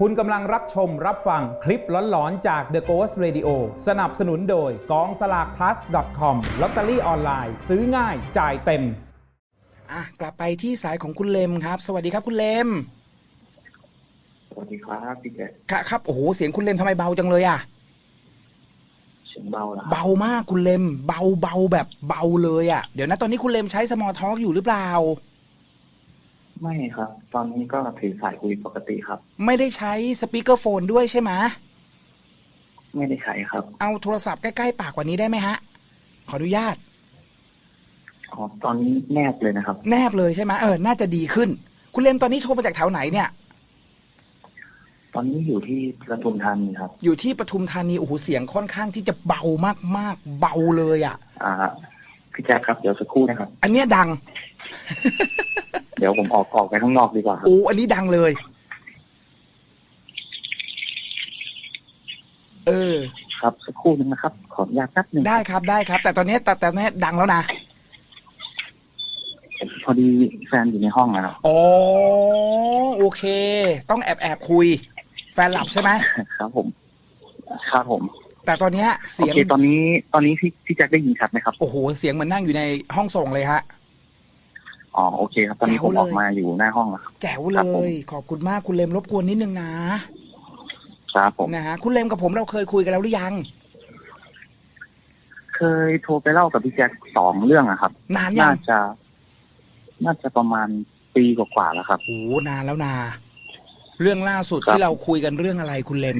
คุณกำลังรับชมรับฟังคลิปหลอนๆ จาก The Ghost Radio สนับสนุนโดยกองสลาก plus com ลอตเตอรี่ออนไลน์ ซื้อง่ายจ่ายเต็ม อะกลับไปที่สายของคุณเลมครับ สวัสดีครับคุณเลมสวัสดีครับพี่แกครับครับโอ้โหเสียงคุณเลมทำไมเบาจังเลยอะเสียงเบาเหรอครับเบามากคุณเลมเบาเบาแบบเบาเลยอะเดี๋ยวนะตอนนี้คุณเลมใช้สมอลท็อกอยู่หรือเปล่า ไม่ครับ ตอนนี้ก็ถือสายคุยปกติครับ ไม่ได้ใช้สปีกเกอร์โฟนด้วยใช่ไหมไม่ได้ใช้ครับ เอาโทรศัพท์ใกล้ๆปากกว่านี้ได้ไหมฮะ ขออนุญาตอ๋อตอนนี้แนบเลยนะครับ แนบเลยใช่ไหมเออ น่าจะดีขึ้น คุณเลมตอนนี้โทรมาจากแถวไหนเนี่ย ตอนนี้อยู่ที่ประทุมธานีครับ อยู่ที่ปทุมธานีโอ้โหเสียงค่อนข้างที่จะเบามากๆ เบาเลยอะ อ่าพี่แจ๊คครับเดี๋ยวสักครู่นะครับ อันเนี้ยดังเดี๋ยวผมออกออกไปข้างนอกดีกว่าครับโอ้อันนี้ดังเลย เออ ครับสักครู่นึงนะครับ ขออนุญาตแป๊บหนึ่งได้ครับได้ครับ แต่ตอนนี้แต่แต่ตอนนี้ดังแล้วนะพอดีแฟนอยู่ในห้องนะครับอ๋อโอเค ต้องแอบแอบคุย แฟนหลับใช่ไหมครับ ผม ครับผม แต่ตอนเนี้ยโอเสียงเคตอนนี้ตอนนี้พี่พี่แจ็คได้ยินชัดไหมครับ โอ้โหเสียงเหมือนนั่งอยู่ในห้องส่งเลยฮะ อ๋อโอเคครับตอนนี้แจ๋ผวมเลยออกมาอยู่หน้าห้องแล้วครับแจ๋วคเลรับผม ย ขอบคุณมากคุณเลมรบกวนนิดนึงนะครับผม นะฮะคุณเลมกับผมเราเคยคุยกันแล้วหรือยัง เคยโทรไปเล่ากับพี่แจ็คสองเรื่องอะครับ นานยัน่างจะ น่าจะประมาณปีกว่าๆแล้วครับ โอ้โหนานแล้วนาเรื่องล่าสุดครับ ที่เราคุยกันเรื่องอะไรคุณเลม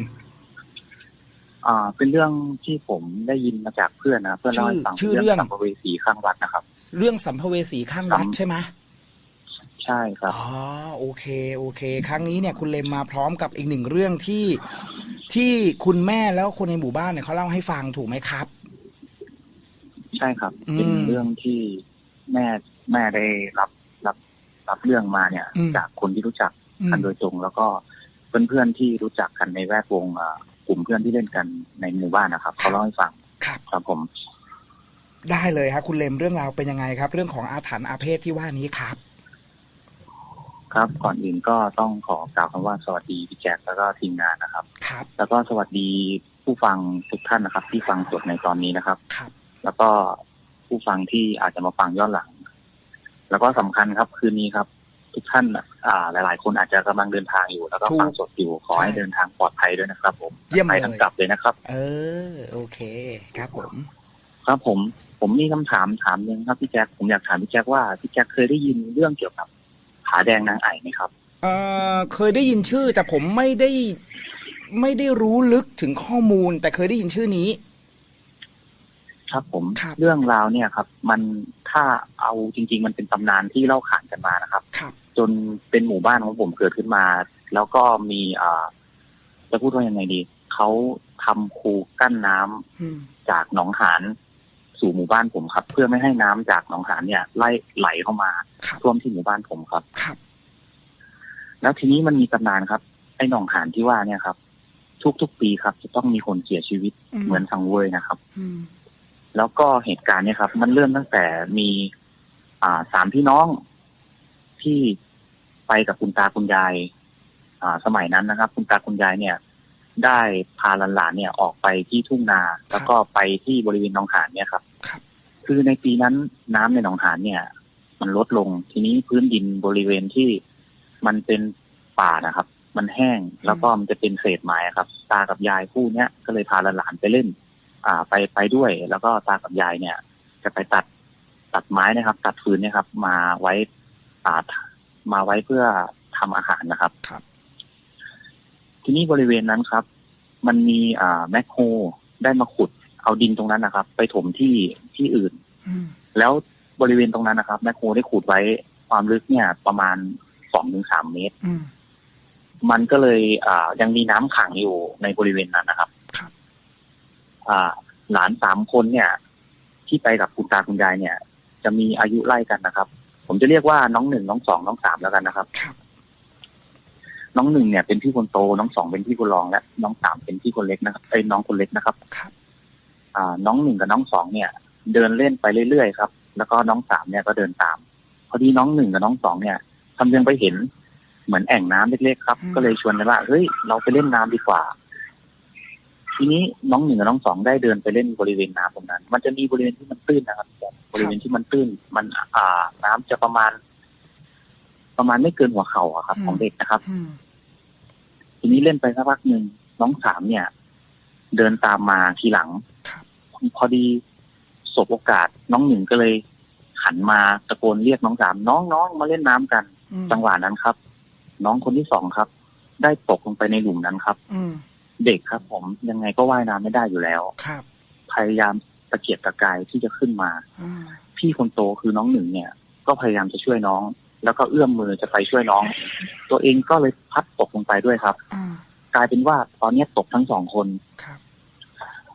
อ่า เป็นเรื่องที่ผมได้ยินมาจากเพื่อนนะเพื่อนเล่าให้ฟังชื่อชื่อเรื่อง สัมภเวสีข้างวัดนะครับ เรื่องสัมภเวสีข้างวัดสัมใช่ไหมใช่ครับอ๋อโอเค โอเค ครั้งนี้เนี่ยคุณเลมมาพร้อมกับอีกหนึ่งเรื่องที่ที่คุณแม่แล้วคนในหมู่บ้านเนี่ยเขาเล่าให้ฟังถูกไหมครับ ใช่ครับอืมเป็นเรื่องที่แม่แม่ได้รับรับรับเรื่องมาเนี่ยอืมจากคนที่รู้จักอืมกันโดยตรง แล้วก็เพื่อนๆที่รู้จักกันในแวดวงอ่ากลุ่มเพื่อนที่เล่นกันในหมู่บ้านนะครับเขาเล่าให้ฟังครับครับผม ได้เลยครับคุณเลมเรื่องราวเป็นยังไงครับ เรื่องของอาถรรพ์อาเพศที่ว่านี้ครับ ครับก่อนอื่นก็ต้องขอกล่าวคำว่าสวัสดีพี่แจ็คแล้วก็ทีมงานนะครับ ครับ แล้วก็สวัสดีผู้ฟังทุกท่านนะครับ ที่ฟังสดในตอนนี้นะครับ ครับ แล้วก็ผู้ฟังที่อาจจะมาฟังย้อนหลัง แล้วก็สำคัญครับคืนนี้ครับ ทุกท่านอ่า หลาย ๆ คนอาจจะกำลังเดินทางอยู่ แล้วก็ถูกฟังสดอยู่ขอให้ใช่เดินทางปลอดภัยด้วยนะครับ ผมเยี่ยมไปเลยทั้งกลับเลยนะครับ เออ โอเค ครับผม ครับผมผมมีคำถามถามหนึงครับพี่แจ็คผมอยากถามพี่แจ็คว่าพี่แจ็คเคยได้ยินเรื่องเกี่ยวกับผาแดงนางไอ่ไหมครับเอ่อเคยได้ยินชื่อ แต่ผมไม่ได้ไม่ได้รู้ลึกถึงข้อมูล แต่เคยได้ยินชื่อนี้ ครับผมครับเรื่องราวเนี่ยครับ มันถ้าเอาจริง ๆ มันเป็นตำนานที่เล่าขานกันมานะครับครับจนเป็นหมู่บ้านของผมเกิดขึ้นมา แล้วก็มีอ่าจะพูดว่ายังไงดีเขาทำคูกั้นน้ำอืมจากหนองหาน สู่หมู่บ้านผมครับ เพื่อไม่ให้น้ำจากหนองหานเนี่ยไล่ไหลเข้ามาครับท่วมที่หมู่บ้านผมครับครับ แล้วทีนี้มันมีตำนานครับไอ้หนองหานที่ว่าเนี่ยครับ ทุกๆปีครับ จะต้องมีคนเสียชีวิตอืมเหมือนสังเวยนะครับอืมแล้วก็เหตุการณ์เนี่ยครับ มันเริ่มตั้งแต่มี อ่าสามพี่น้องที่ไปกับคุณตาคุณยาย อ่า สมัยนั้นนะครับ คุณตาคุณยายเนี่ย ได้พาหลานๆเนี่ยออกไปที่ทุ่งนา แล้วก็ไปที่บริเวณหนองหานเนี่ยครับ ครับคือในปีนั้นน้ำในหนองหานเนี่ย มันลดลงทีนี้พื้นดินบริเวณที่มันเป็นป่านะครับ มันแห้งแล้วก็มันจะเป็นเศษไม้อะครับ ตากับยายคู่เนี้ยก็เลยพาหลานๆไปเล่น อ่า ไปไปด้วย แล้วก็ตากับยายเนี่ย จะไปตัดตัดไม้นะครับ ตัดฟืนเนี่ยครับ มาไว้อ่ามาไว้เพื่อทำอาหารนะครับครับ ทีนี้บริเวณนั้นครับ มันมีอ่าแมคโครได้มาขุด เอาดินตรงนั้นนะครับ ไปถมที่ที่อื่นอืมแล้วบริเวณตรงนั้นนะครับแมคโครได้ขุดไว้ความลึกเนี่ย ประมาณสองถึงสามเมตรอืมมันก็เลยอ่ายังมีน้ำขังอยู่ในบริเวณนั้นนะครับครับอ่า หลานสามคนเนี่ย ที่ไปกับคุณตาคุณยายเนี่ย จะมีอายุไล่กันนะครับ ผมจะเรียกว่าน้องหนึ่งน้องสองน้องสามแล้วกันนะครับครับน้องหนึ่งเนี่ยเป็นพี่คนโต น้องสองเป็นพี่คนรองและน้องสามเป็นพี่คนเล็กนะครับไอ้ยน้องคนเล็กนะครับครับอ่า น้องหนึ่งกับน้องสองเนี่ย เดินเล่นไปเรื่อยๆครับ แล้วก็น้องสามเนี่ยก็เดินตาม พอดีน้องหนึ่งกับน้องสองเนี่ยทำยังไปเห็นเหมือนแอ่งน้ำเล็กๆครับอืมก็เลยชวนกันว่าเฮ้ยเราไปเล่นน้ำดีกว่า ทีนี้น้องหนึ่งกับน้องสองได้เดินไปเล่นบริเวณน้ำตรงนั้น มันจะมีบริเวณที่มันตื้นนะครับบริเวณที่มันตื้น มันอ่าน้ำจะประมาณ ประมาณไม่เกินหัวเข่าอะครับ ของเด็กนะครับอืมทีนี้เล่นไปสักพักหนึ่งน้องสามเนี่ย เดินตามมาทีหลังครับ พอดีสบโอกาสน้องหนึ่งก็เลยหันมาตะโกนเรียกน้องสามน้องน้องมาเล่นน้ำกันอืมจังหวะนั้นครับ น้องคนที่สองครับ ได้ตกลงไปในหลุมนั้นครับ อืมเด็กครับ ผมยังไงก็ว่ายน้ำไม่ได้อยู่แล้วครับ พยายามตะเกียกตะกายที่จะขึ้นมาอืมพี่คนโตคือน้องหนึ่งเนี่ย ก็พยายามจะช่วยน้อง แล้วก็เอื้อมมือจะไปช่วยน้อง ตัวเองก็เลยพัดตกลงไปด้วยครับอืมกลายเป็นว่าตอนนี้ตกทั้งสองคนครับ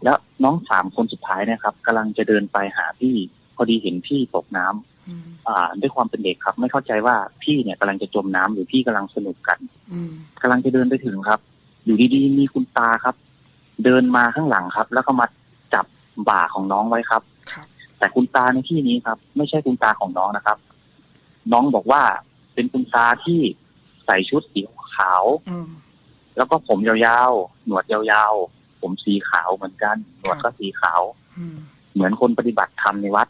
แล้วน้องสามคนสุดท้ายเนะครับกำลังจะเดินไปหาพี่ พอดีเห็นพี่ตกน้ำอืมอ่า ด้วยความเป็นเด็กครับ ไม่เข้าใจว่าพี่เนี่ยกำลังจะจมน้ำหรือพี่กำลังสนุกกันอืมกำลังจะเดินไปถึงครับ อยู่ดีๆมีคุณตาครับ เดินมาข้างหลังครับ แล้วก็มาจับบ่าของน้องไว้ครับครับแต่คุณตาในที่นี้ครับ ไม่ใช่คุณตาของน้องนะครับ น้องบอกว่าเป็นคุณตาที่ใส่ชุดสีขาวอืมแล้วก็ผมยาวๆ หนวดยาวๆ ผมสีขาวเหมือนกันหนวดก็สีขาวอืมเหมือนคนปฏิบัติธรรมในวัด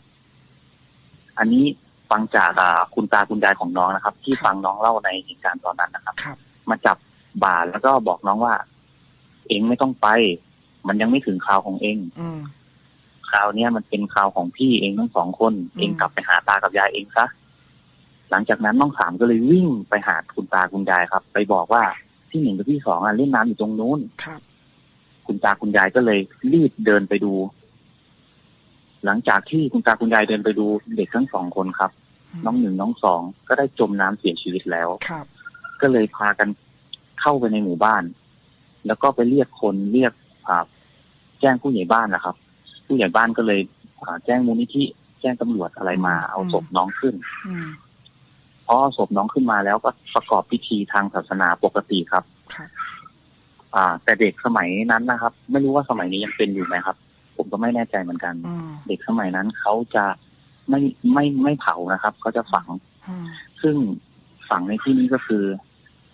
อันนี้ฟังจากอ่าคุณตาคุณยายของน้องนะครับ ที่ฟังน้องเล่าในเหตุการณ์ตอนนั้นนะครับครับมาจับบ่าแล้วก็บอกน้องว่า เองไม่ต้องไป มันยังไม่ถึงคราวของเองอืมคราวเนี้ยมันเป็นคราวของพี่เองทั้งสองคนอืมเองกลับไปหาตากับยายเองซะหลังจากนั้นน้องสามก็เลยวิ่งไปหาคุณตาคุณยายครับ ไปบอกว่าที่หนึ่งกับที่สองอะเล่นน้ำอยู่ตรงนู้นครับ คุณตาคุณยายก็เลยรีบเดินไปดู หลังจากที่คุณตาคุณยายเดินไปดูเด็กทั้งสองคนครับ น้องหนึ่งน้องสองก็ได้จมน้ำเสียชีวิตแล้วครับ ก็เลยพากันเข้าไปในหมู่บ้าน แล้วก็ไปเรียกคนเรียกอ่าแจ้งผู้ใหญ่บ้านนะครับ ผู้ใหญ่บ้านก็เลยอ่าแจ้งมูลนิธิแจ้งตำรวจอะไรมา เอาศพน้องขึ้นอืมพอเอาศพน้องขึ้นมาแล้วก็ประกอบพิธีทางศาสนาปกติครับครับ อ่า แต่เด็กสมัยนั้นนะครับ ไม่รู้ว่าสมัยนี้ยังเป็นอยู่ไหมครับ ผมก็ไม่แน่ใจเหมือนกันอืมเด็กสมัยนั้นเขาจะไม่ไม่ไม่เผานะครับเขาจะฝังอืมซึ่งฝังในที่นี้ก็คือ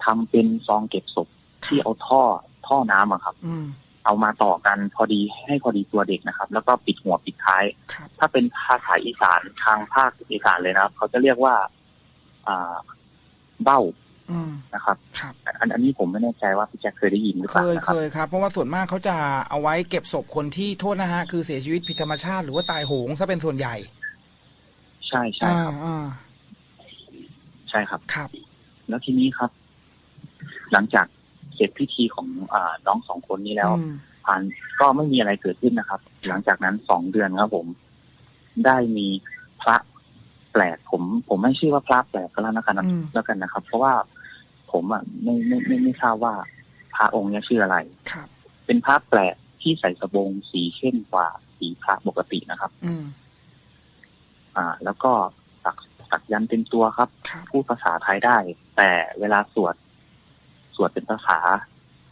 ทำเป็นซองเก็บศพที่เอาท่อท่อน้ำอะครับอืมเอามาต่อกันพอดีให้พอดีตัวเด็กนะครับ แล้วก็ปิดหัวปิดท้ายครับถ้าเป็นภาษาอีสานทางภาคอีสานเลยนะครับ เขาจะเรียกว่า อ่าเบ้าอืม นะครับครับอันอันนี้ผมไม่แน่ใจว่าพี่แจ็คเคยได้ยินหรือเคเปล่ายนะคเครับยครับ เพราะว่าส่วนมากเขาจะเอาไว้เก็บศพคนที่โทษนะฮะ คือเสียชีวิตผิดธรรมชาติหรือว่าตายโหงซะเป็นส่วนใหญ่ ใช่ใช่ครับอ่าใช่ครับครับ แล้วทีนี้ครับ หลังจากเสร็จพิธีของอ่าน้องสองคนนี้แล้วอืมผ่านก็ไม่มีอะไรเกิดขึ้นนะครับ หลังจากนั้นสองเดือนครับผม ได้มีพระแปลกผม ผมไม่ชื่อว่าพระแปลกก็แล้วนะครับอืมแล้วกันนะครับ เพราะว่า ผมอะไม่ไม่ไม่ไม่ทราบว่าพระองค์เนี้ชื่ออะไรครับ เป็นพระแปลกที่ใส่สบงสีเข้มกว่าสีพระปกตินะครับ อืมอ่า แล้วก็สักสักยันต์เต็มตัวครับครับ พูดภาษาไทยได้ แต่เวลาสวด สวดเป็นภาษา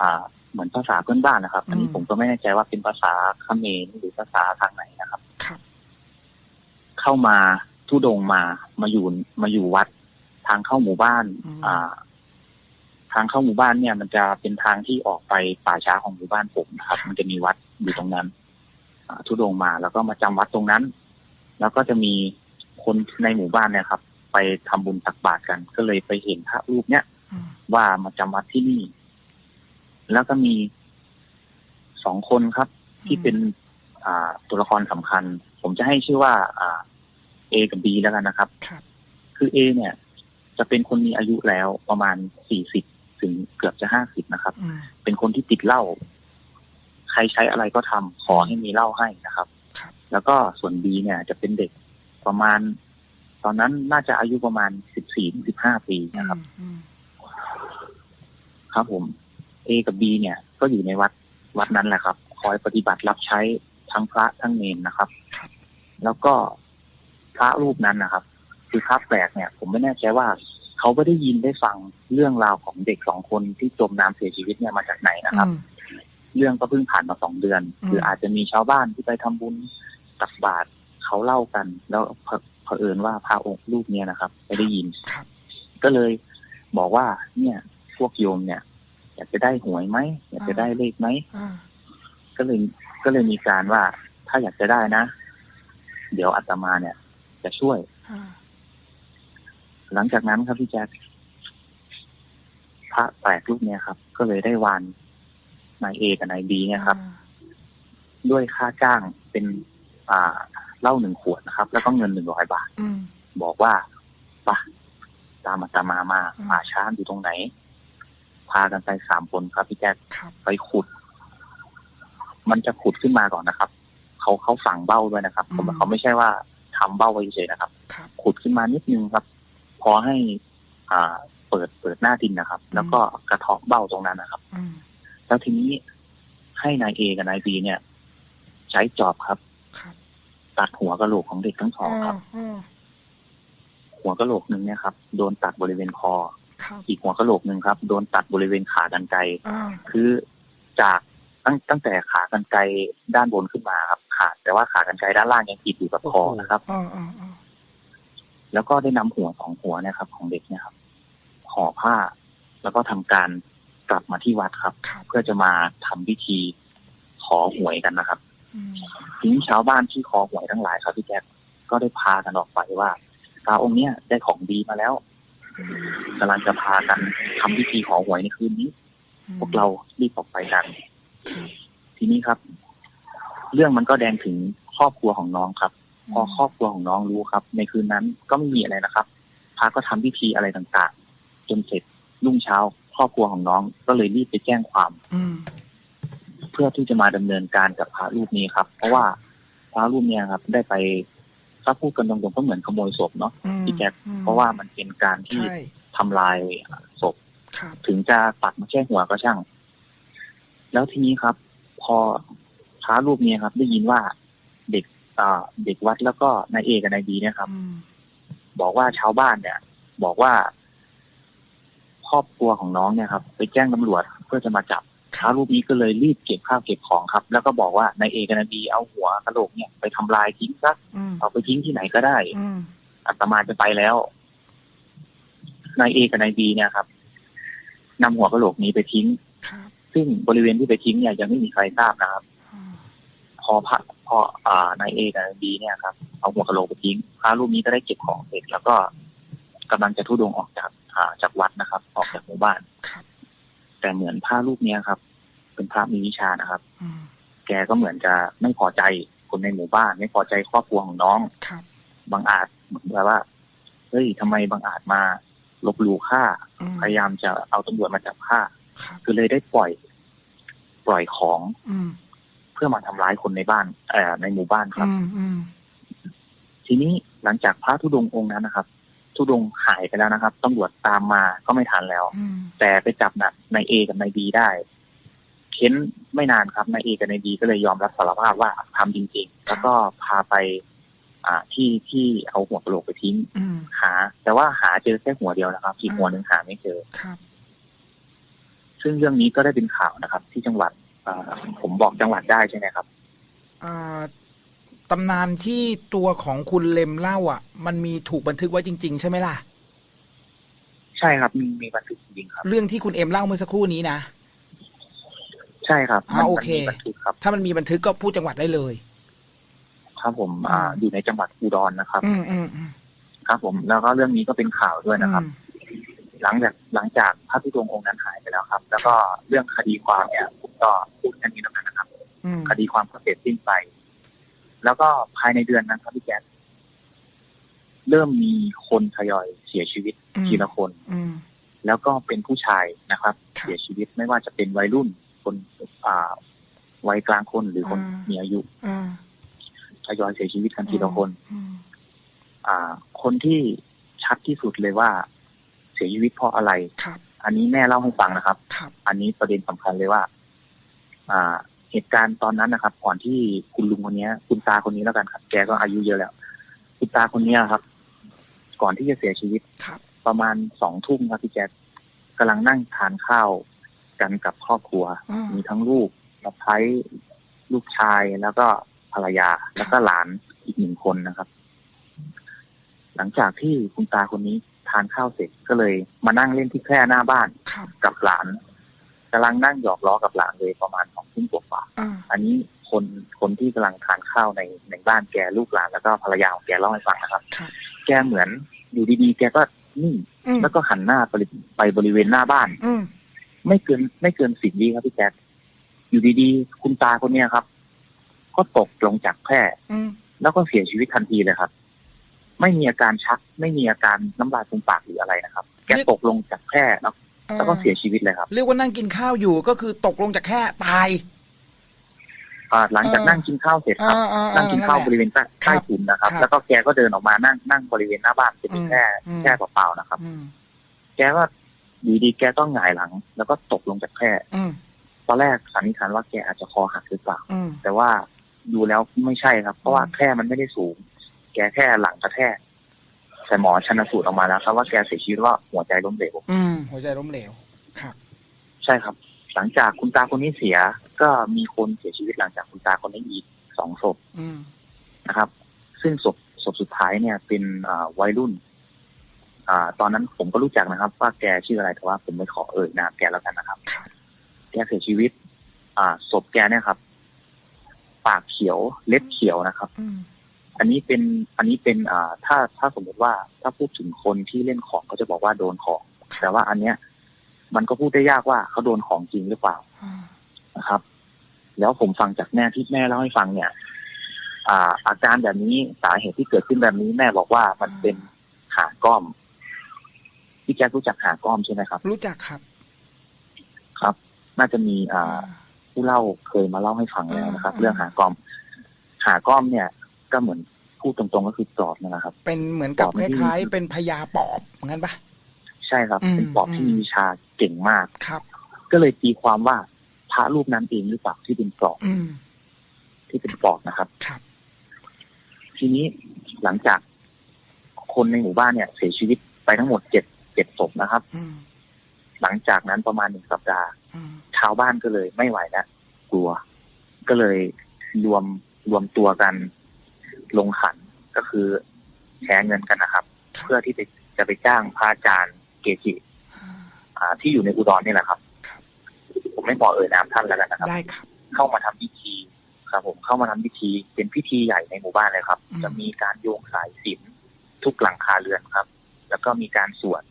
อ่า เหมือนภาษาเพื่อนบ้านนะครับ อันนี้อืมผมก็ไม่แน่ใจว่าเป็นภาษาเขมรหรือภาษาทางไหนนะครับครับ เข้ามาทุดงค์มามาอยู่มาอยู่วัดทางเข้าหมู่บ้านอืมอ่า ทางเข้าหมู่บ้านเนี่ย มันจะเป็นทางที่ออกไปป่าช้าของหมู่บ้านผมนะครับ มันจะมีวัดอยู่ตรงนั้นอ่าทุดงค์มาแล้วก็มาจำวัดตรงนั้น แล้วก็จะมีคนในหมู่บ้านเนี่ยครับ ไปทำบุญตักบาตรกัน ก็เลยไปเห็นพระรูปเนี้ยอืมว่ามาจำวัดที่นี่ แล้วก็มีสองคนครับ ที่เป็นอ่าตัวละครสำคัญ ผมจะให้ชื่อว่า อ่าเอกับบีแล้วกันนะครับครับ คือเอเนี่ย จะเป็นคนมีอายุแล้วประมาณสี่สิบ ถึงเกือบจะห้าสิบนะครับอืมเป็นคนที่ติดเหล้าใครใช้อะไรก็ทำขอให้มีเหล้าให้นะครับครับ แล้วก็ส่วนบีเนี่ย จะเป็นเด็กประมาณ ตอนนั้นน่าจะอายุประมาณสิบสี่สิบห้าปีนะครับอืมครับผม A กับ B เนี่ย ก็อยู่ในวัดวัดนั้นแหละครับ คอยปฏิบัติรับใช้ทั้งพระทั้งเนนนะครับครับแล้วก็พระรูปนั้นนะครับ คือพระแปลกเนี่ย ผมไม่แน่ใจว่า เขาไม่ได้ยินได้ฟังเรื่องราวของเด็กสองคนที่จมน้ำเสียชีวิตเนี่ยมาจากไหนนะครับอืมเรื่องก็เพิ่งผ่านมาสองเดือนอืมคืออาจจะมีชาวบ้านที่ไปทำบุญตักบาตรเขาเล่ากัน แล้วเผเผอิญว่าพระองค์รูปเนี้ยนะครับไม่ได้ยินครับก็เลยบอกว่า เนี่ย พวกโยมเนี่ย อยากจะได้หวยไหมอยากจะได้เลขไหมอ่าก็เลยก็เลยมีการว่าถ้าอยากจะได้นะ เดี๋ยวอาตมาเนี่ย จะช่วยอ่า หลังจากนั้นครับพี่แจ๊คพระแปลกรูปเนี่ยครับ ก็เลยได้วานนายเอกับนายบีเนี่ยครับ ด้วยค่าจ้างเป็นอ่าเหล้าหนึ่งขวดนะครับ แล้วก็เงินหนึ่งร้อยบาทอืมบอกว่าปะตามอาตมามาอืมป่าช้าอยู่ตรงไหน พากันไปสามคนครับพี่แจ๊คครับไปขุด มันจะขุดขึ้นมาก่อนนะครับ เขาเขาฝังเบ้าด้วยนะครับเขาเขาไม่ใช่ว่าทำเบ้าไว้เฉยๆนะครับครับ ขุดขึ้นมานิดนึงครับ พอให้อ่าเปิดเปิดหน้าดินนะครับ แล้วก็กระเทาะเบ้าตรงนั้นนะครับอืมแล้วทีนี้ให้นายเอกับนายบีเนี่ย ใช้จอบครับครับตัดหัวกะโหลกของเด็กทั้งสองครับอืมหัวกะโหลกหนึ่งเนี่ยครับโดนตัดบริเวณคอครับอีกหัวกะโหลกหนึ่งครับ โดนตัดบริเวณขากันไกรอ่าคือจากตั้งตั้งแต่ขากันไกรด้านบนขึ้นมาครับขาดแต่ว่าขากันไกรด้านล่างยังติดอยู่กับคอนะครับอ่าอ่าอ่า แล้วก็ได้นำหัวสองหัวเนะครับ ของเด็กเนี่ยครับห่อผ้า แล้วก็ทำการกลับมาที่วัดครับครับเพื่อจะมาทำพิธีขอหวยกันนะครับอืมทีนี้ชาวบ้านที่ขอหวยทั้งหลายครับพี่แจ๊คก็ได้พากันออกไปว่าตาองค์เนี้ยได้ของดีมาแล้วกำลังจะพากันทำพิธีขอหวยในคืนนี้ พวกเรารีบออกไปกันครับทีนี้ครับ เรื่องมันก็แดงถึงครอบครัวของน้องครับ พอครอบครัวของน้องรู้ครับ ในคืนนั้นก็ไม่มีอะไรนะครับพระก็ทำพิธีอะไรต่างๆ จนเสร็จรุ่งเช้า ครอบครัวของน้องก็เลยรีบไปแจ้งความอืมเพื่อที่จะมาดำเนินการกับพระรูปนี้ครับ เพราะว่าพระรูปเนี้ครับ ได้ไปถ้าพูดกันตรงๆก็เหมือนขโมยศพเนาะอืมพี่แจ๊คอืมเพราะว่ามันเป็นการที่ใช่ทำลายศพครับถึงจะตัดมาแค่หัวก็ช่าง แล้วทีนี้ครับ พอพระรูปนี้ครับ ได้ยินว่าเด็กอ่า เด็กวัดแล้วก็นายเอกับนายบีเนี่ยครับอืมบอกว่าชาวบ้านเนี่ย บอกว่าครอบครัวของน้องเนี่ยครับ ไปแจ้งตำรวจเพื่อจะมาจับพระรูปนี้ก็เลยรีบเก็บข้าวเก็บของครับ แล้วก็บอกว่านายเอกับนายบีเอาหัวกระโหลกเนี่ยไปทำลายทิ้งซะอืมเอาไปทิ้งที่ไหนก็ได้อืมอาตมาจะไปแล้วนายเอกับนายบีเนี่ยครับนำหัวกระโหลกนี้ไปทิ้งครับซึ่งบริเวณที่ไปทิ้งเนี่ยยังไม่มีใครทราบนะครับอืม พอพระพออ่านายเอกับนายบีเนี่ยครับเอาหัวกะโหลกไปทิ้งพระรูปนี้ก็ได้เก็บของเสร็จแล้วก็กำลังจะทุดงค์ออกจากอ่าจากวัดนะครับ ออกจากหมู่บ้านครับแต่เหมือนพระรูปเนี้ยครับ เป็นพระมีวิชานะครับอืมแกก็เหมือนจะไม่พอใจคนในหมู่บ้าน ไม่พอใจครอบครัวของน้องครับบางอาจเหมือนแบบว่าเฮ้ยทำไมบางอาจมาลบหลู่ข้าอืมพยายามจะเอาตำรวจมาจับข้าครับคือเลยได้ปล่อย ปล่อยของอืมเพื่อมาทำร้ายคนในบ้านเอ่อในหมู่บ้านครับอืมอืมทีนี้หลังจากพระธุดงค์องค์นั้นนะครับธุดงค์หายไปแล้วนะครับตำรวจตามมาก็ไม่ทันแล้วอืมแต่ไปจับนนายเอกับนายบีได้ เค้นไม่นานครับนายเอกับนายบีก็เลยยอมรับสารภาพว่าทำจริง ๆ แล้วก็พาไป อ่าที่ที่เอาหัวกะโหลกไปทิ้งอืมหา แต่ว่าหาเจอแค่หัวเดียวนะครับอีกหัวหนึ่งหาไม่เจอครับซึ่งเรื่องนี้ก็ได้เป็นข่าวนะครับ ที่จังหวัดอ่า ผมบอกจังหวัดได้ใช่ไหมครับอ่าตำนานที่ตัวของคุณเลมเล่า อะ มันมีถูกบันทึกไว้จริง ๆ ใช่ไหมล่ะ ใช่ครับมีมีบันทึกจริงๆครับ เรื่องที่คุณเอ็มเล่าเมื่อสักครู่นี้นะใช่ครับอ่าโอเคมีบันทึกครับ ถ้ามันมีบันทึกก็พูดจังหวัดได้เลยครับผมอ่าอืมอยู่ในจังหวัดอุดรนะครับอืมอืมอืมครับผมแล้วก็เรื่องนี้ก็เป็นข่าวด้วยนะครับอืม หลังจากหลังจากพระธุดงค์องค์นั้นหายไปแล้วครับ แล้วก็เรื่องคดีความเนี่ยผมก็พูดแค่นี้แล้วกันนะครับอืมคดีความก็เสร็จสิ้นไป แล้วก็ภายในเดือนนั้นครับพี่แจ๊คเริ่มมีคนทยอยเสียชีวิตอืมทีละคนอืมแล้วก็เป็นผู้ชายนะครับครับ เสียชีวิตไม่ว่าจะเป็นวัยรุ่นคนอ่าวัยกลางคนหรือคนอ่ามีมีอายุอ่าทยอยเสียชีวิตกันทีละคนอืมอ่า คนที่ชัดที่สุดเลยว่าเสียชีวิตเพราะอะไรครับ อันนี้แม่เล่าให้ฟังนะครับครับอันนี้ประเด็นสำคัญเลยว่า อ่า เหตุการณ์ตอนนั้นนะครับ ก่อนที่คุณลุงคนนี้ยคุณตาคนนี้แล้วกันครับแกก็อายุเยอะแล้ว คุณตาคนนี้ครับ ก่อนที่จะเสียชีวิตครับ ประมาณสองทุ่มครับพี่แจ๊คกำลังนั่งทานข้าวกันกับครอบครัวอ่ามีทั้งลูกสะพ้ายลูกชายแล้วก็ภรรยาแล้วก็หลานอีกหนึ่งคนนะครับ หลังจากที่คุณตาคนนี้ ททานข้าวเสร็จก็เลย มานั่งเล่นที่แคร่หน้าบ้านครับกับหลานกำลังนั่งหยอกล้อกับหลานเลยประมาณสองทุ่มกว่าอ่าๆอันนี้คนคนที่กำลังทานข้าวในในบ้านแกลูกหลานแล้วก็ภรรยาของแกเล่าให้ฟังนะครับครับแกเหมือนอยู่ดีๆ แกก็นิ่งอืมแล้วก็หันหน้าไปไปบริเวณหน้าบ้านอืมไม่เกินไม่เกินสิบวิครับพี่แจ๊คอยู่ดีๆ คุณตาคนเนี้ยครับ ก็ตกลงจากแคร่อืมแล้วก็เสียชีวิตทันทีเลยครับ ไม่มีอาการชัก ไม่มีอาการน้ำลายฟูมปากหรืออะไรนะครับ แกตกลงจากแคร่แล้วแล้วก็เสียชีวิตเลยครับ เรียกว่านั่งกินข้าวอยู่ก็คือตกลงจากแค่ตายอ่าหลังจากเออนั่งกินข้าวเสร็จครับอ่าอ่าอ่านั่งกินข้าวนั่นแหละบริเวณใต้ครัใต้บถุนนะครับครับ แล้วก็แกก็เดินออกมานั่งนั่งบริเวณหน้าบ้านเป็นอืมแค่อืมแค่เปล่าๆนะครับอืมแกก็อยู่ดีแกต้องหงายหลัง แล้วก็ตกลงจากแคร่อืมตอนแรกสันนิษฐานว่าแกอาจจะคอหักหรือเปล่าอืมแต่ว่าดูแล้วไม่ใช่ครับ เพราะว่าอืมแค่มันไม่ได้สูง แกแค่หลังกระแทกแต่หมอชันสูตรออกมาแล้วครับว่าแกเสียชีวิตว่าหัวใจล้มเหลวอืมหัวใจล้มเหลวครับ ใช่ครับ หลังจากคุณตาคนนี้เสีย ก็มีคนเสียชีวิตหลังจากคุณตาคนนี้อีกสองศพอืมนะครับ ซึ่งศพศพสุดท้ายเนี่ย เป็นอ่าวัยรุ่น อ่า ตอนนั้นผมก็รู้จักนะครับ ว่าแกชื่ออะไรแต่ว่าผมไม่ขอเอ่ยนามแกแล้วกันนะครับครับแกเสียชีวิต อ่าศพแกเนี่ยครับ ปากเขียวเล็บเขียวนะครับ อืมอันนี้เป็นอันนี้เป็นอ่าถ้าถ้าสมมติว่าถ้าพูดถึงคนที่เล่นของก็จะบอกว่าโดนของ แต่ว่าอันเนี้ย มันก็พูดได้ยากว่าเขาโดนของจริงหรือเปล่าอ่านะครับ แล้วผมฟังจากแม่ที่แม่เล่าให้ฟังเนี่ย อ่า อาการแบบนี้สาเหตุที่เกิดขึ้นแบบนี้แม่บอกว่ามันเป็นหาก้อมพี่แจ๊ครู้จักหาก้อมใช่ไหมครับ รู้จักครับ ครับ น่าจะมีอ่าผู้เล่าเคยมาเล่าให้ฟังแล้วนะครับอ่าเรื่องหากล้อมหากล้อมเนี่ย ก็เหมือนพูดตรงๆก็คือปลอบนั่นแหละครับ เป็นเหมือนกับปอบคที่ล้ายๆ เป็นพญาปอบงั้นปะใช่ครับอืมเป็นปอบที่อืมมีวิชาเก่งมากครับ ก็เลยตีความว่าพระรูปนั้นเองหรือเปล่าที่เป็นปลอบอืมที่เป็นปลอบนะครับครับ ทีนี้หลังจากคนในหมู่บ้านเนี่ย เสียชีวิตไปทั้งหมดเจ็ดเจ็ดศพนะครับอืมหลังจากนั้นประมาณหนึ่งสัปดาห์อืมชาวบ้านก็เลยไม่ไหวแล้วกลัว ก็เลยรวมรวมตัวกัน ลงขันก็คือแชร์เงินกันนะครับ เพื่อที่จะจะไปจ้างพระอาจารย์เกจิอ่า ที่อยู่ในอุดรนี่แหละครับครับผมไม่บอกเอ่ยนามท่านแล้วกันนะครับ ได้ครับ เข้ามาทำพิธีครับผมเข้ามาทำพิธีเป็นพิธีใหญ่ในหมู่บ้านเลยครับอืมจะมีการโยงสายสิญจนทุกหลังคาเรือนครับ แล้วก็มีการสวด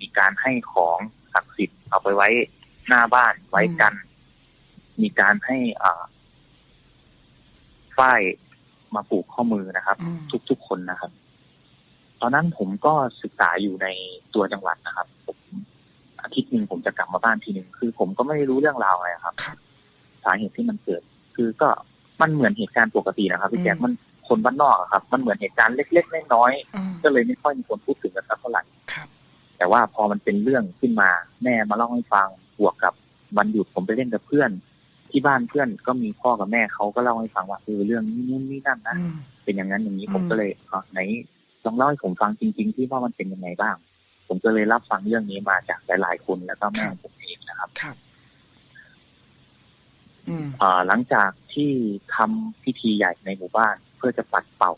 มีการให้ของศักดิ์สิทธิ์เอาไปไว้หน้าบ้านไว้กัน มีการให้อ่าฝ้าย มาปลูกข้อมือนะครับอืมทุกๆคนนะครับ ตอนนั้นผมก็ศึกษาอยู่ในตัวจังหวัดนะครับผมอาทิตย์หนึ่งผมจะกลับมาบ้านทีหนึ่งคือ ผมก็ไม่ได้รู้เรื่องราวอะไรครับครับสาเหตุที่มันเกิด คือก็มันเหมือนเหตุการณ์ปกตินะครับพี่แจ๊คอืมมันคนบ้านนอกอะครับ มันเหมือนเหตุการณ์เล็กๆน้อยอืมๆก็เลยไม่ค่อยมีคนพูดถึงกันสักเท่าไหร่ครับแต่ว่าพอมันเป็นเรื่องขึ้นมาแม่มาเล่าให้ฟังบวกกับวันหยุดผมไปเล่นกับเพื่อน ที่บ้านเพื่อนก็มีพ่อกับแม่เขาก็เล่าให้ฟังว่าเออเรื่องนี้นู่นนี่นั่นนะอืมเป็นอย่างนั้นอย่างนี้อืมผมก็เลยอ๋อไหนลองเล่าให้ผมฟังจริง ๆ ที่ว่ามันเป็นยังไงบ้าง ผมก็เลยรับฟังเรื่องนี้มาจากหลายๆคนแล้วก็แม่ของผมเองนะครับครับอืมอ่าหลังจากที่ทำพิธีใหญ่ในหมู่บ้าน เพื่อจะปัดเป่า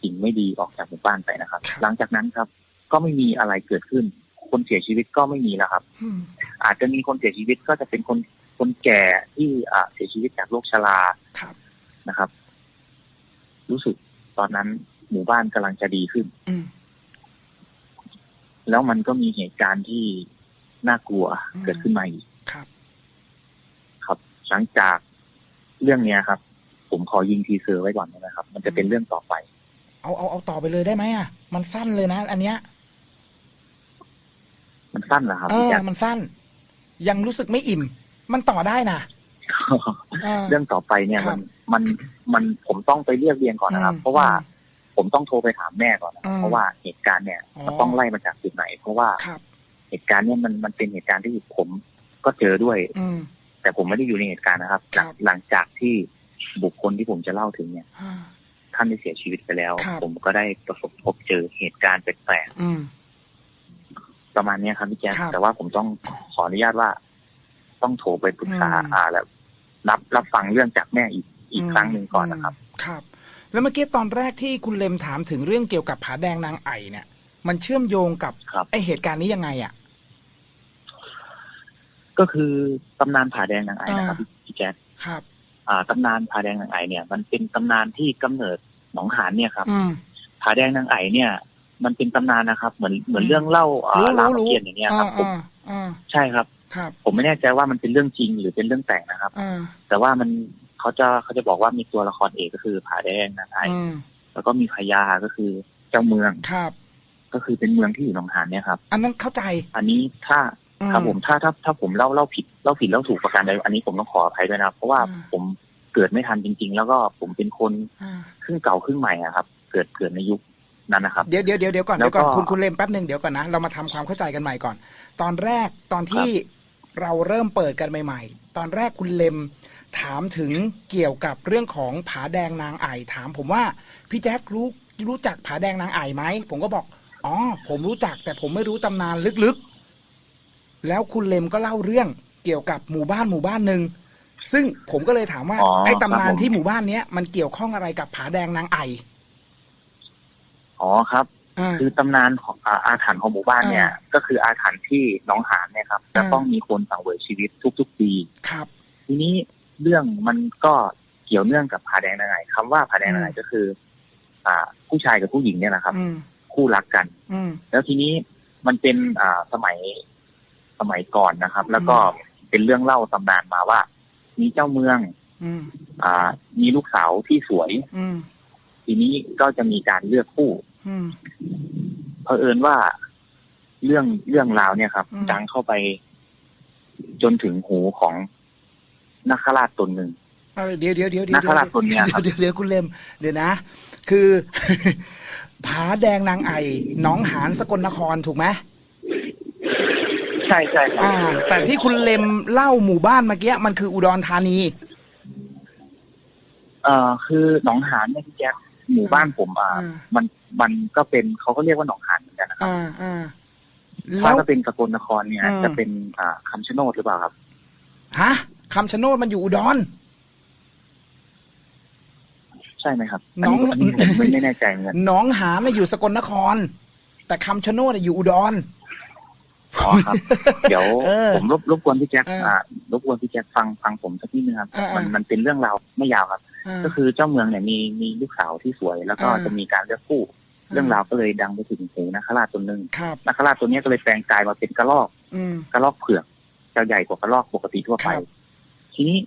สิ่งไม่ดีออกจากหมู่บ้านไปนะครับครับ หลังจากนั้นครับ ก็ไม่มีอะไรเกิดขึ้น คนเสียชีวิตก็ไม่มีแล้วครับอืมอาจจะมีคนเสียชีวิตก็จะเป็นคน คนแก่ที่อ่าเสียชีวิตจากโรคชราครับนะครับ รู้สึกตอนนั้นหมู่บ้านกำลังจะดีขึ้นอืมแล้วมันก็มีเหตุการณ์ที่น่ากลัวอืมเกิดขึ้นมาอีกครับ ครับหลังจากเรื่องเนี้ยครับ ผมขอยิงทีเซอร์ไว้ก่อนนะครับ มันจะเป็นเรื่องต่อไป เอาเอาเอาต่อไปเลยได้ไหมอะ มันสั้นเลยนะอันเนี้ย มันสั้นเหรอครับเอพี่อแจ๊คมันสั้น ยังรู้สึกไม่อิ่ม มันต่อได้นะเออเรื่องต่อไปเนี่ยครัมับนมันมันผมต้องไปเรียกเรียงก่อนนะครับอืมเพราะว่าผมต้องโทรไปถามแม่ก่อนนะอืมเพราะว่าเหตุการณ์เนี่ยอ๋อมันต้องไล่มาจากจุดไหน เพราะว่าครับเหตุการณ์เนี่ยมันมันเป็นเหตุการณ์ที่ผมก็เจอด้วยอืมแต่ผมไม่ได้อยู่ในเหตุการณ์นะครับหลังครับ หลังจากที่บุคคลที่ผมจะเล่าถึงเนี่ยอ่าท่านได้เสียชีวิตไปแล้วครับผมก็ได้ประสบพบเจอเหตุการณ์แปลกอืมๆประมาณเนี้ยครับพี่แจ๊คครับแต่ว่าผมต้องขออนุญาตว่า ต้องโทรไปปรึกษาอืมอ่าแล้ว รับรับฟังเรื่องจากแม่อีกอีกครั้งหนึ่งก่อนนะครับมครับ แล้วเมื่อกี้ตอนแรกที่คุณเลมถามถึงเรื่องเกี่ยวกับผาแดงนางไอ่เนี่ย มันเชื่อมโยงกับครับไอเหตุการณ์นี้ยังไงอะก็คือตำนานผาแดงนางไอนะครับอ่าพี่แจ๊คครับ อ่าตำนานผาแดงนางไอเนี่ย มันเป็นตำนานที่กำเนิดหนองหานเนี่ยครับอืมผาแดงนางไอเนี่ย มันเป็นตำนานนะครับ เหมือนเหมือนเรื่องเล่าอ่ารู้รามรู้รู้เกียรติอย่างเงี้ยครับผมอ่าอ่าใช่ครับครับ ผมไม่แน่ใจว่ามันเป็นเรื่องจริงหรือเป็นเรื่องแต่งนะครับอ่าแต่ว่ามันเขาจะเขาจะบอกว่ามีตัวละครเอกก็คือผาแดงนางไออืมแล้วก็มีพญาก็คือเจ้าเมืองครับ ก็คือเป็นเมืองที่อยู่หนองหานเนี่ยครับ อันนั้นเข้าใจ อันนี้ถ้าอืครับผมถ้าถ้าถ้าผมเล่าเล่าผิดเล่าผิดเล่าถูกประการใดอันนี้ผมต้องขออภัยด้วยนะครับเพราะว่าอืมผมเกิดไม่ทันจริง ๆ แล้วก็ผมเป็นคนอ่าครึ่งเก่าครึ่งใหม่อะครับ เกิดเกิดในยุคนั้นนะครับเดี๋ยวเดี๋ยวเดี๋ยวเดี๋ยวก่อนแล้เดี๋ยววก่อนก็คุณคุณเลมแป๊บหนึ่งเดี๋ยวก่อนนะเรามาทำความเข้าใจกันใหม่ก่อน ตอนแรกตอนที่ เราเริ่มเปิดกันใหม่ ๆ ตอนแรกคุณเลมถามถึงเกี่ยวกับเรื่องของผาแดงนางไอ่ถามผมว่าพี่แจ๊ครู้รู้จักผาแดงนางไอ่ไหมผมก็บอกอ๋อผมรู้จักแต่ผมไม่รู้ตำนานลึกๆ แล้วคุณเลมก็เล่าเรื่องเกี่ยวกับหมู่บ้านหมู่บ้านหนึ่งซึ่งผมก็เลยถามว่าอ๋อไอ้ตำนานครับผม ที่หมู่บ้านเนี้ยมันเกี่ยวข้องอะไรกับผาแดงนางไอ่ อ๋อครับอ่า คือตำนานของอาอาถรรพ์ของหมู่บ้านเนี่ยอ่าก็คืออาถรรพ์ที่หน้องหานเนี่ยครับจะอ่าต้องมีคนสังเวยชีวิตทุกๆปีครับ ทีนี้เรื่องมันก็เกี่ยวเนื่องกับผาแดงนางไอคำว่าผาแดงนางไออืมก็คือ อ่า ผู้ชายกับผู้หญิงเนี่ยนะครับอืมคู่รักกัน อืมแล้วทีนี้มันเป็นอ่าสมัยสมัยก่อนนะครับ แล้วก็เป็นเรื่องเล่าตำนานมาว่า มีเจ้าเมืองอืมอ่า มีลูกสาวที่สวยอืมทีนี้ก็จะมีการเลือกคู่อืม เผอิญว่าเรื่องเรื่องราวเนี่ยครับอืมดังเข้าไปจนถึงหูของนักขราชตนหนึ่งเออเดี๋ยวเดี๋ยวเดี๋ยวเดี๋ยวนักขราชคนเนี้ยครับเดี๋ยวเดี๋ยวคุณเลมเดี๋ยวนะ คือผาแดงนางไอ่หนองหานสกลนครถูกไหมใช่ใช่ครับอ่า แต่ที่คุณเลมเล่าหมู่บ้านเมื่อกี้มันคืออุดรธานี เอ่อคือหนองหานเนี่ยพี่แจ๊ค หมู่บ้านผมอ่าอ่า มันมันก็เป็นเขาก็เรียกว่าหนองหานเหมือนกันนะครับอ่าอ่าถ้าแล้วถ้าเป็นสกลนครเนี่ยอืมจะเป็นอ่าคำชะโนดหรือเปล่าครับฮะคำชะโนดมันอยู่อุดรใช่ไหมครับหนองอันนี้ผมไม่ไม่แน่ใจเหมือนกันหนองหานน่ะอยู่สกลนคร แต่คำชะโนดน่ะอยู่อุดรอ๋อครับ เดี๋ยวเออผมรบรบกวนพี่แจ็คเอออ่อ่ารบกวนพี่แจ็คฟังฟังผมสักนิดนึงครับเออเออมันมันเป็นเรื่องราวไม่ยาวครับอ่า ก็คือเจ้าเมืองเนี่ยมีมีลูกสาวที่สวย แล้วก็เออจะมีการเลือกคู่ เรื่องราวก็เลยดังไปถึงหูนักราชตัวหนึ่งครับนักราชตัวเนี้ยก็เลยแปลงกายมาเป็นกระรอกอืมกระรอกเผือกจะใหญ่กว่ากระรอกปกติทั่วไปครับทีนี้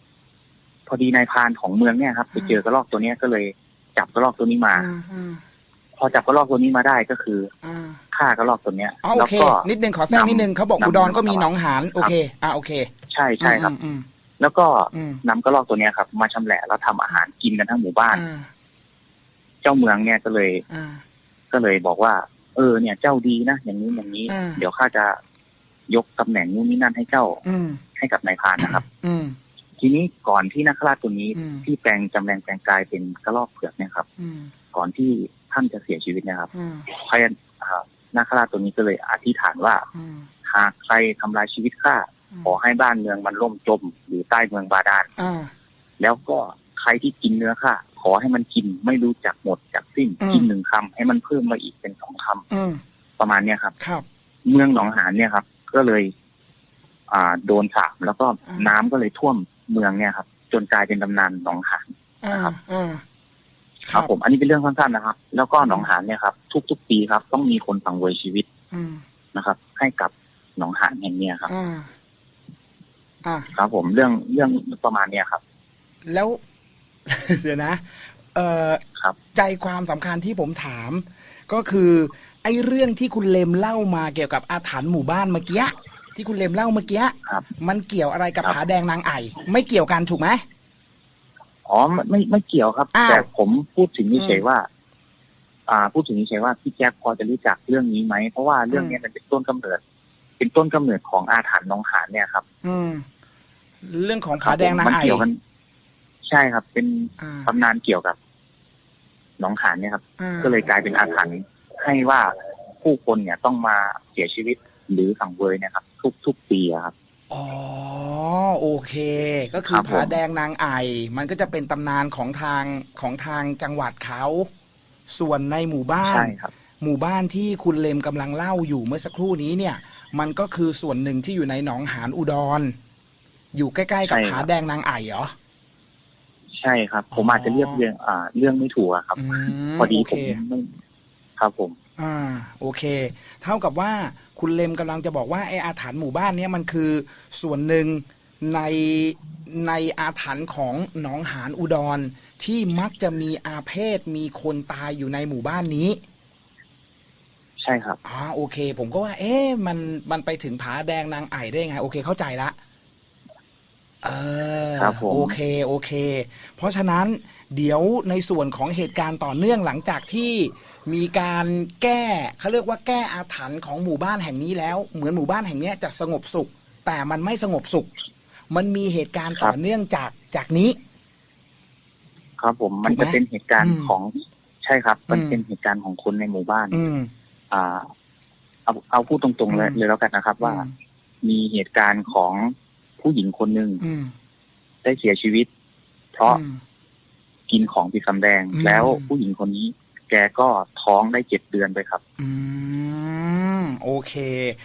พอดีนายพรานของเมืองเนี่ยครับไปเจอกระรอกตัวเนี้ยก็เลยจับกระรอกตัวนี้มาอ่าอ่าพอจับกระรอกตัวนี้มาได้ก็คืออ่าฆ่ากระรอกตัวเนี้ยอ๋อโอแล้วเคก็นิดนึงขอแทรกนิดนึงเขาบอกนำอุดรก็มีนำหนองหานโอเค อ่าโอเค ใช่ใช่ครับอืม แล้วก็อืมนำกระรอกตัวเนี้ยครับ มาชำแหละแล้วทำอาหารกินกันทั้งหมู่บ้านอ่าเจ้าเมืองเนี่ยก็เลยอ่าก็เลยบอกว่า เออเนี่ย เจ้าดีนะอย่างนี้อย่างนี้อ่าเดี๋ยวข้าจะยกตำแหน่งนู่นนี่นั่นให้เจ้า อืมให้กับนายพรานนะครับ อืมทีนี้ก่อนที่นักราชตัวนี้อืมที่แปลงจำแรงแปลงกายเป็นกระรอกเผือกเนี่ยครับอืมก่อนที่ท่านจะเสียชีวิตเนะครับอืมพยานอ่านาคราชตัวนี้ก็เลยอธิษฐานว่าอืมหากใครทำลายชีวิตข้าขอให้บ้านเมืองมันล่มจมอยู่ ใต้เมืองบาดาลอ่าแล้วก็ใครที่กินเนื้อข้าขอให้มันกินไม่รู้จักหมดจากสิ้นอืมกินหนึ่งคำให้มันเพิ่มมาอีกเป็นสองคำอืมประมาณเนี้ยครับ ครับ เมืองหนองหานเนี่ยครับ ก็เลย อ่าโดนสาปแล้วก็อ่าน้ำก็เลยท่วมเมืองเนี่ยครับ จนกลายเป็นตำนานหนองหานอ่าครับอ่าครับผม อันนี้เป็นเรื่องสั้นๆนะครับ แล้วก็หนองหานเนี่ยครับ ทุกๆปีครับ ต้องมีคนสังเวยชีวิตอืมนะครับ ให้กับหนองหานแห่งเนี้ยครับ อ่าอ่าครับ ผมเรื่องเรื่องประมาณเนี้ยครับ แล้วเดี๋ยวนะ เอ่อครับ ใจความสำคัญที่ผมถาม ก็คือไอ้เรื่องที่คุณเลมเล่ามาเกี่ยวกับอาถรรพ์หมู่บ้านเมื่อกี้ที่คุณเลมเล่าเมื่อกี้ครับมันเกี่ยวอะไรกับครับ ผาแดงนางไอ่ไม่เกี่ยวกันถูกไหม อ๋อไม่ไม่ไม่เกี่ยวครับ อ้าวแต่ผมพูดถึงเฉยอืมๆว่า อ่า พูดถึงเฉยๆว่าพี่แจ็คพอจะรู้จักเรื่องนี้ไหมเพราะว่าเรื่องเนี้ยมันเป็นต้นกำเนิด เป็นต้นกำเนิดของอาถรรพ์หน้องหานเนี่ยครับ อืม เรื่องของครัผาบแดงผมนางมันไอ่เกี่ยวกันใช่ครับ เป็นอ่าตำนานเกี่ยวกับหนองหานเนี่ยครับอ่าก็เลยกลายเป็นอาถรรพ์ให้ว่าผู้คนเนี่ยต้องมาเสียชีวิตหรือสังเวยเนะครับ ทุกทุกปีอะครับอ๋อโอเค ก็คืคอรับผมผาแดงนางไอ่มันก็จะเป็นตำนานของทางของทางจังหวัดเขาส่วนในหมู่บ้านใช่ครับหมู่บ้านที่คุณเลมกำลังเล่าอยู่เมื่อสักครู่นี้เนี่ย มันก็คือส่วนหนึ่งที่อยู่ในหนองหานอุดร อยู่ใกล้ๆกับใช่ครัผาบแดงนางไอ่เหรอ ใช่ครับ ผมอ๋อออาจจะเรียบเรียงอ่า เรื่องไม่ถูกอะครับ อืมพอดีโอผเค มไม่ครับผม อ่าโอเค เท่ากับว่าคุณเลมกำลังจะบอกว่าไออาถรรพ์หมู่บ้านเนี้ยมันคือส่วนหนึ่งในในอาถรรพ์ของหนองหานอุดร ที่มักจะมีอาเพศมีคนตายอยู่ในหมู่บ้านนี้ใช่ครับอ่าโอเค ผมก็ว่า เอ๊ะมันมันไปถึงผาแดงนางไอ่ได้ยังไง โอเคเข้าใจละเออครับผม โอเคโอเค เพราะฉะนั้นเดี๋ยวในส่วนของเหตุการณ์ต่อเนื่องหลังจากที่มีการแก้เขาเรียกว่าแก้อาถรรพ์ของหมู่บ้านแห่งนี้แล้ว เหมือนหมู่บ้านแห่งเนี้ยจะสงบสุข แต่มันไม่สงบสุข มันมีเหตุการณ์ต่อเนื่องจากจากนี้ ครับผมมันถูกไหมจะเป็นเหตุการอืณ์มของใช่ครับ มันอืม เป็นเหตุการณ์ของคนในหมู่บ้าน อืม อ่า เอาเอาพูดตรงๆเลยอืม เลยแล้วกันนะครับ ว่าอืมมีเหตุการณ์ของผู้หญิงคนหนึ่งอืมได้เสียชีวิต เพราะอืม กินของผิดสำแดง อืม แล้วผู้หญิงคนนี้ แกก็ท้องได้เจ็ดเดือนไปครับ อืมโอเค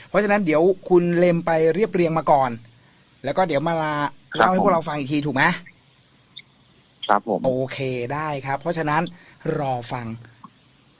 เพราะฉะนั้นเดี๋ยวคุณเลมไปเรียบเรียงมาก่อน แล้วก็เดี๋ยวมาเล่าให้ผมพวกเราฟังอีกทีถูกไหม ครับผม โอเคได้ครับ เพราะฉะนั้นรอฟัง